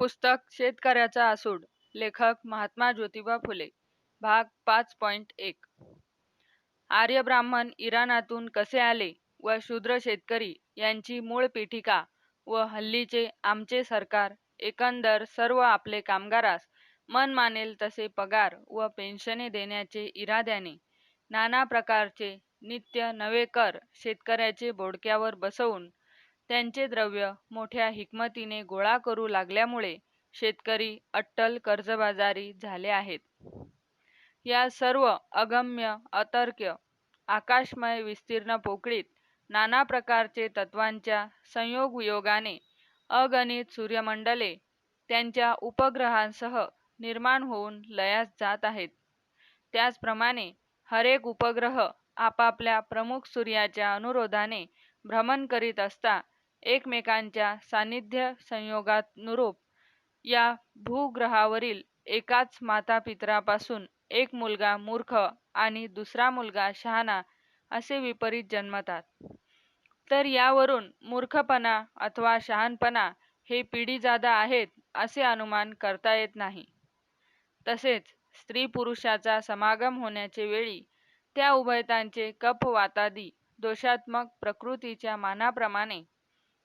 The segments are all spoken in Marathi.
पुस्तक शेतकऱ्याचा आसूड. लेखक महात्मा ज्योतिबा फुले. भाग पाच पॉईंट एक. आर्य ब्राह्मण इराणातून कसे आले व शूद्र शेतकरी यांची मूळ पीठिका व हल्लीचे आमचे सरकार एकंदर सर्व आपले कामगारास मन मानेल तसे पगार व पेन्शने देण्याचे इराद्याने नाना प्रकारचे नित्य नवे कर शेतकऱ्याचे बोडक्यावर बसवून त्यांचे द्रव्य मोठ्या हिकमतीने गोळा करू लागल्यामुळे शेतकरी अट्टल कर्जबाजारी झाले आहेत. या सर्व अगम्य अतर्क्य आकाशमय विस्तीर्ण पोकळीत नाना प्रकारचे तत्वांच्या संयोगवियोगाने अगणित सूर्यमंडले त्यांच्या उपग्रहांसह निर्माण होऊन लयास जात आहेत. त्याचप्रमाणे हरेक उपग्रह आपापल्या प्रमुख सूर्याच्या अनुरोधाने भ्रमण करीत असता एकमेकांच्या सान्निध्य संयोगानुरूप या भूग्रहावरील एकाच मातापितरापासून एक मुलगा मूर्ख आणि दुसरा मुलगा शहाणा असे विपरीत जन्मतात. तर यावरून मूर्खपणा अथवा शहाणपणा हे पिढीजादा आहेत असे अनुमान करता येत नाही. तसेच स्त्री पुरुषाचा समागम होण्याचे वेळी त्या उभयतांचे कपवातादी दोषात्मक प्रकृतीच्या मानाप्रमाणे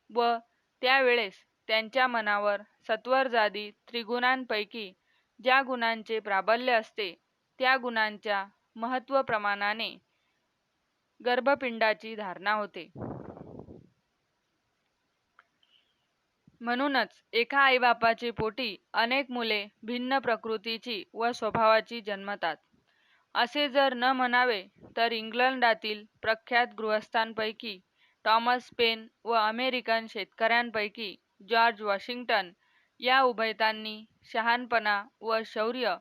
व त्यावेळेस त्यांच्या मनावर सत्वरजादी त्रिगुणांपैकी ज्या गुणांचे प्राबल्य असते त्या गुणांच्या महत्त्वप्रमाणाने गर्भपिंडाची धारणा होते. म्हणूनच एका आईबापाची पोटी अनेक मुले भिन्न प्रकृतीची व स्वभावाची जन्मतात. असे जर न म्हणावे तर इंग्लंडातील प्रख्यात गृहस्थांपैकी टॉमस पेन व अमेरिकन शेतकऱ्यांपैकी जॉर्ज वॉशिंग्टन या उभयतांनी शहाणपणा व शौर्य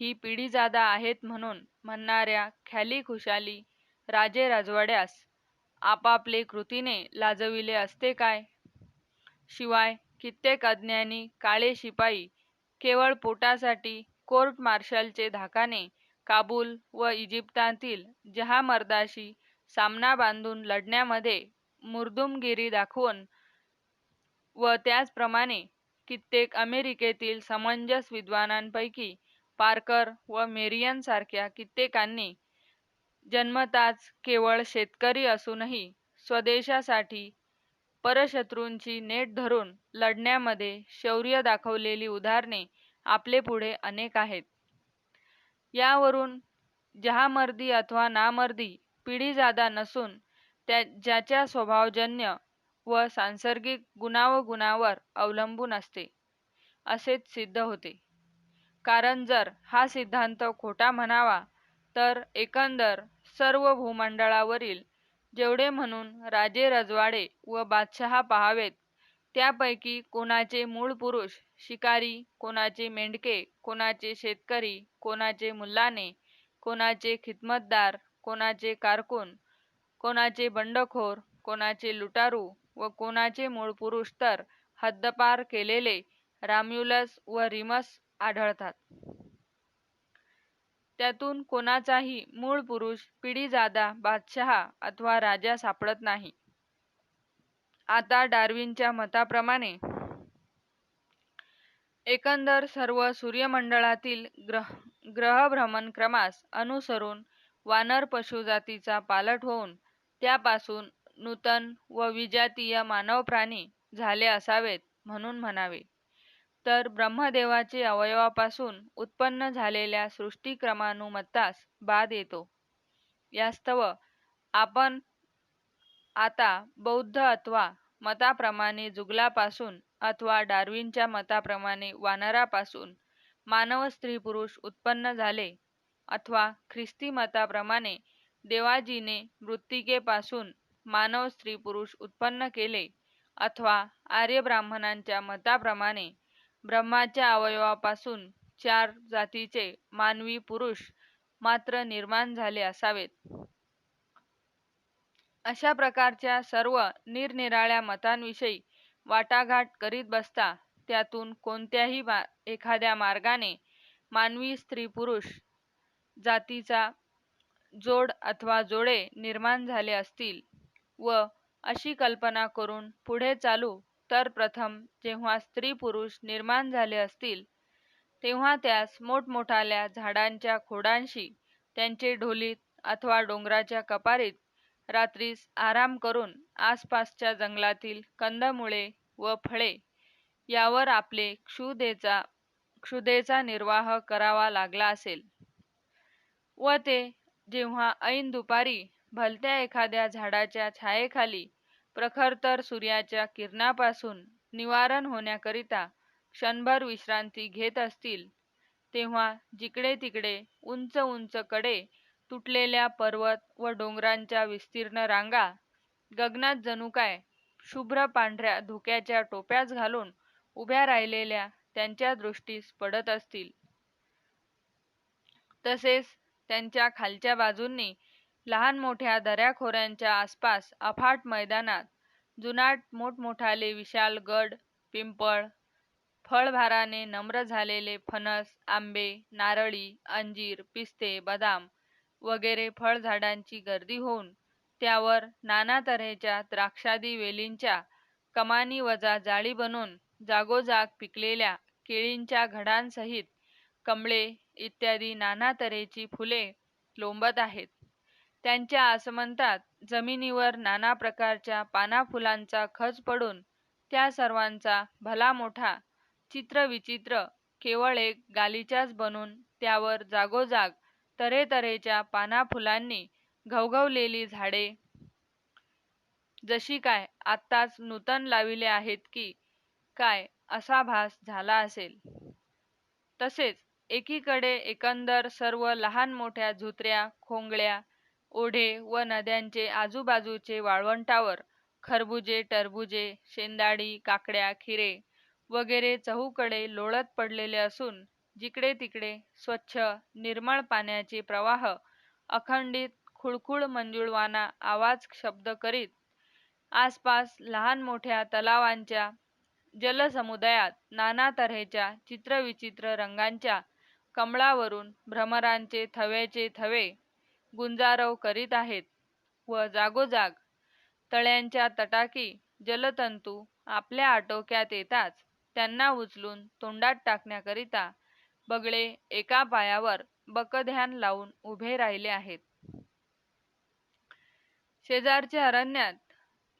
ही पिढीजादा आहेत म्हणून म्हणणाऱ्या ख्याली खुशाली राजे राजवाड्यास आपापले कृतीने लाजविले असते काय? शिवाय कित्येक अज्ञानी काळे शिपाई केवळ पोटासाठी कोर्ट मार्शलचे धाकाने काबूल व इजिप्तातील जहामर्दाशी सामना बांधून लढण्यामध्ये मुर्दुमगिरी दाखवून व त्याचप्रमाणे कित्येक अमेरिकेतील समंजस विद्वानांपैकी पारकर व मेरियनसारख्या कित्येकांनी जन्मताच केवळ शेतकरी असूनही स्वदेशासाठी परशत्रूंची नेट धरून लढण्यामध्ये शौर्य दाखवलेली उदाहरणे आपले पुढे अनेक आहेत. यावरून जहामर्दी अथवा नामर्दी पिढीजादा नसून त्या ज्याच्या स्वभावजन्य व सांसर्गिक गुणावगुणावर अवलंबून असते असेच सिद्ध होते. कारण जर हा सिद्धांत खोटा म्हणावा तर एकंदर सर्व भूमंडळावरील जेवढे म्हणून राजे रजवाडे व बादशहा पहावेत त्यापैकी कोणाचे मूळ पुरुष शिकारी कोणाचे मेंढके कोणाचे शेतकरी कोणाचे मुल्लाने कोणाचे खिदमतदार कोणाचे कारकून कोणाचे बंडखोर कोणाचे लुटारू व कोणाचे मूळ पुरुष तर हद्दपार केलेले राम्युलस व रिमस आढळतात. त्यातून कोणाचाही मूळ पुरुष पिढीजादा बादशहा अथवा राजा सापडत नाही. आता डार्विनच्या मताप्रमाणे एकंदर सर्व सूर्यमंडळातील ग्रह ग्रहभ्रमण क्रमास अनुसरून वानर पशुजातीचा पालट होऊन त्यापासून नूतन व विजातीय मानवप्राणी झाले असावेत म्हणून म्हणावे. तर ब्रह्मदेवाचे अवयवापासून उत्पन्न झालेल्या सृष्टीक्रमानुमत्तास बाद येतो. यास्तव आपण आता बौद्ध अथवा मताप्रमाणे जुगलापासून अथवा डार्विनच्या मताप्रमाणे वानरापासून मानव स्त्रीपुरुष उत्पन्न झाले अथवा ख्रिस्ती मताप्रमाणे देवाजीने मृत्तिकेपासून मानव स्त्रीपुरुष उत्पन्न केले अथवा आर्य ब्राह्मणांच्या मताप्रमाणे ब्रह्माच्या अवयवापासून चार जातीचे मानवी पुरुष मात्र निर्माण झाले असावेत. अशा प्रकारच्या सर्व निरनिराळ्या मतांविषयी वाटाघाट करीत बसता त्यातून कोणत्याही मा एखाद्या मार्गाने मानवी स्त्री पुरुष जातीचा जोड अथवा जोडे निर्माण झाले असतील व अशी कल्पना करून पुढे चालू तर प्रथम जेव्हा स्त्री पुरुष निर्माण झाले असतील तेव्हा त्यास मोठमोठाल्या झाडांच्या खोडांशी त्यांचे ढोलीत अथवा डोंगराच्या कपारीत रात्रीस आराम करून आसपासच्या जंगलातील कंदमुळे व फळे यावर आपले क्षुदेचा क्षुदेचा निर्वाह करावा लागला असेल. व ते जेव्हा ऐन दुपारी भलत्या एखाद्या झाडाच्या छायेखाली प्रखरतर सूर्याच्या किरणापासून निवारण होण्याकरिता क्षणभर विश्रांती घेत असतील तेव्हा जिकडे तिकडे उंच उंच कडे तुटलेल्या पर्वत व डोंगरांच्या विस्तीर्ण रांगा गगनात जणू काय शुभ्र पांढऱ्या धुक्याच्या टोप्याच घालून उभ्या राहिलेल्या त्यांच्या दृष्टीस पडत असतील. तसेच त्यांच्या खालच्या बाजूंनी लहान मोठ्या दऱ्याखोऱ्यांच्या आसपास अफाट मैदानात जुनाट मोठमोठाले विशाल गड पिंपळ फळभाराने नम्र झालेले फणस आंबे नारळी अंजीर पिस्ते बदाम वगैरे फळझाडांची गर्दी होऊन त्यावर नाना तऱ्हेच्या द्राक्षादी वेलींच्या कमानी वजा जाळी बनून जागोजाग पिकलेल्या केळींच्या घडांसहित कमळे इत्यादी नाना तऱ्हेची फुले लोंबत आहेत. त्यांच्या आसमंतात जमिनीवर नाना प्रकारच्या पानाफुलांचा खच पडून त्या सर्वांचा भला मोठा चित्रविचित्र केवळ एक गालिचाच बनून त्यावर जागोजाग तऱ्हेतऱ्हेच्या पानाफुलांनी घवघवलेली झाडे. जशी काय आत्ताच नूतन लाविले आहेत की काय असा भास झाला असेल. तसेच एकीकडे एकंदर सर्व लहान मोठ्या झुत्र्या खोंगळ्या ओढे व नद्यांचे आजूबाजूचे वाळवंटावर खरबुजे टरबुजे शेंदाडी काकड्या खिरे वगैरे चहूकडे लोळत पडलेले असून जिकडे तिकडे स्वच्छ निर्मळ पाण्याचे प्रवाह अखंडित खुळखुळ मंजुळवाना आवाज शब्द करीत आसपास लहान मोठ्या तलावांच्या जलसमुदायात नाना तऱ्हेच्या चित्रविचित्र रंगांच्या कमळावरून भ्रमरांचे थव्याचे थवे गुंजारव करीत आहेत. व जागोजाग तळ्यांच्या तटाकी जलतंतू आपल्या आटोक्यात येताच त्यांना उचलून तोंडात टाकण्याकरिता बगळे एका पायावर बकध्यान लावून उभे राहिले आहेत. शेजारच्या अरण्यात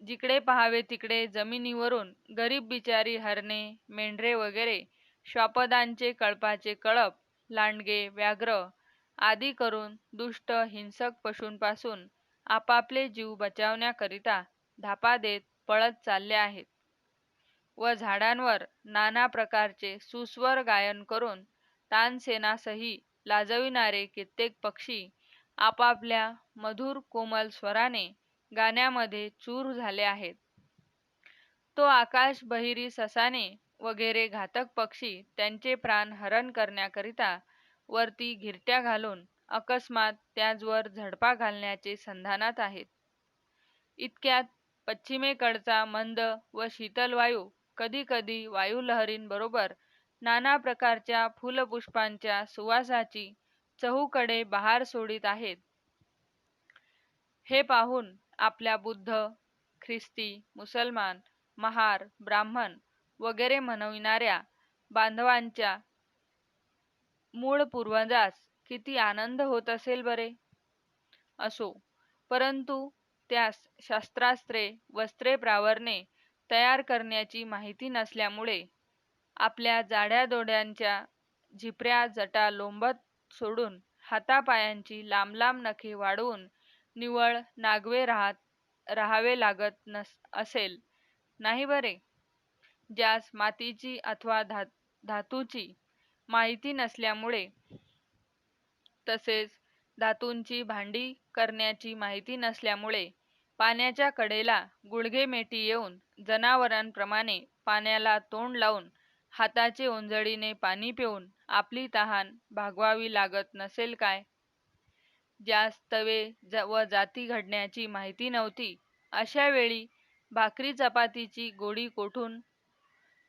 जिकडे पहावे तिकडे जमिनीवरून गरीब बिचारी हरणे मेंढरे वगैरे श्वापदांचे कळपाचे कळप लांडगे व्याघ्र आदी करून दुष्ट हिंसक पशूंपासून आपापले जीव बचावण्याकरिता धापा देत पळत चालले आहेत. व झाडांवर नाना प्रकारचे सुस्वर गायन करून तानसेनासही लाजविणारे कित्येक पक्षी आपापल्या मधुर कोमल स्वराने गाण्यामध्ये चूर झाले आहेत. तो आकाश बहिरी ससाने वगैरे घातक पक्षी त्यांचे प्राण हरण करण्याकरिता वरती घिरट्या घालून अकस्मात त्याचवर झडपा घालण्याचे संधानात आहेत. इतक्यात पश्चिमेकडचा मंद व शीतल वायू कधीकधी वायुलहरींबरोबर नाना प्रकारच्या फुलपुष्पांच्या सुवासाची चहूकडे बहार सोडित आहेत. हे पाहून आपल्या बुद्ध ख्रिस्ती मुसलमान महार ब्राह्मण वगैरे म्हणविणाऱ्या बांधवांच्या मूळ पूर्वजास किती आनंद होत असेल बरे? असो परंतु त्यास शस्त्रास्त्रे वस्त्रे प्रावरणे तयार करण्याची माहिती नसल्यामुळे आपल्या जाड्या दोड्यांच्या झिपऱ्या जटा लोंबत सोडून हातापायांची लांब लांब नखे वाढवून निवळ नागवे राहत राहावे लागत नस असेल. नाही बरे? ज्यास मातीची अथवा धा धातूची माहिती नसल्यामुळे तसेच धातूंची भांडी करण्याची माहिती नसल्यामुळे पाण्याच्या कडेला गुडघेमेटी येऊन जनावरांप्रमाणे पाण्याला तोंड लावून हाताचे ओंजळीने पाणी पिऊन आपली तहान भागवावी लागत नसेल काय? ज्यास तवे व जाती घडण्याची माहिती नव्हती अशा वेळी भाकरी चपातीची गोडी कोठून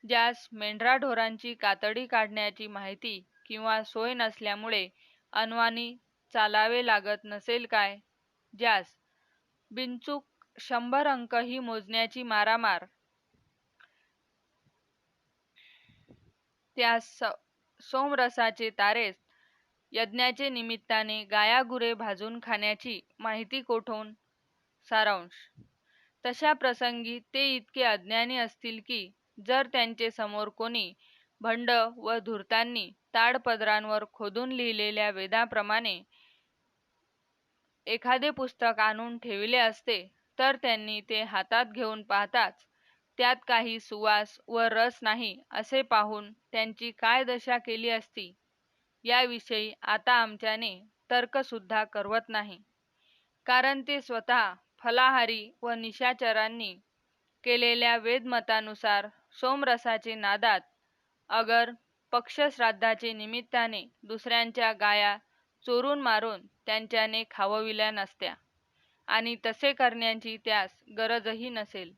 ज्यास मेंढराढोरांची कातडी काढण्याची माहिती किंवा सोय नसल्यामुळे अनवाणी चालावे लागत नसेल काय? ज्यास बिनचूक शंभर अंकही मोजण्याची मारामार. त्या सोमरसाचे तारेस यज्ञाचे निमित्ताने गायागुरे भाजून खाण्याची माहिती कोठून? सारांश. तशा प्रसंगी ते इतके अज्ञानी असतील की जर त्यांचे समोर कोणी भंड व धूर्तांनी ताडपदरांवर खोदून लिहिलेल्या वेदाप्रमाणे एखादे पुस्तक आणून ठेविले असते तर त्यांनी ते हातात घेऊन पाहताच त्यात काही सुवास व रस नाही असे पाहून त्यांची काय दशा केली असती? याविषयी आता आमच्याने तर्कसुद्धा करवत नाही. कारण ते स्वतः फलाहारी व निशाचरांनी केलेल्या वेदमतानुसार सोमरसाचे नादात. अगर पक्षश्राद्धाचे निमित्ताने दुसऱ्यांच्या गाया चोरून मारून त्यांच्याने खावविल्या नसत्या आणि तसे करण्याची त्यास गरजही नसेल.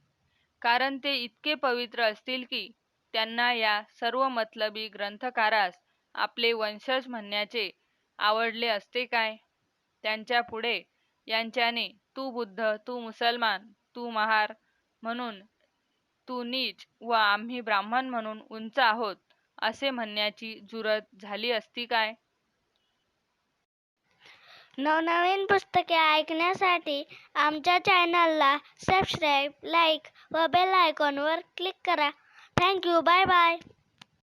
कारण ते इतके पवित्र असतील की त्यांना या सर्व मतलबी ग्रंथकारास आपले वंशज म्हणण्याचे आवडले असते काय? त्यांच्या पुढे यांच्याने तू बुद्ध तू मुसलमान तू महार म्हणून तू नीच व आम्ही ब्राह्मण म्हणून उंच आहोत असे म्हणण्याची जुरत झाली असती काय? नवनवीन पुस्तके ऐकण्यासाठी आमच्या चॅनलला सबस्क्राईब लाईक व बेल आयकॉनवर क्लिक करा. Thank you bye bye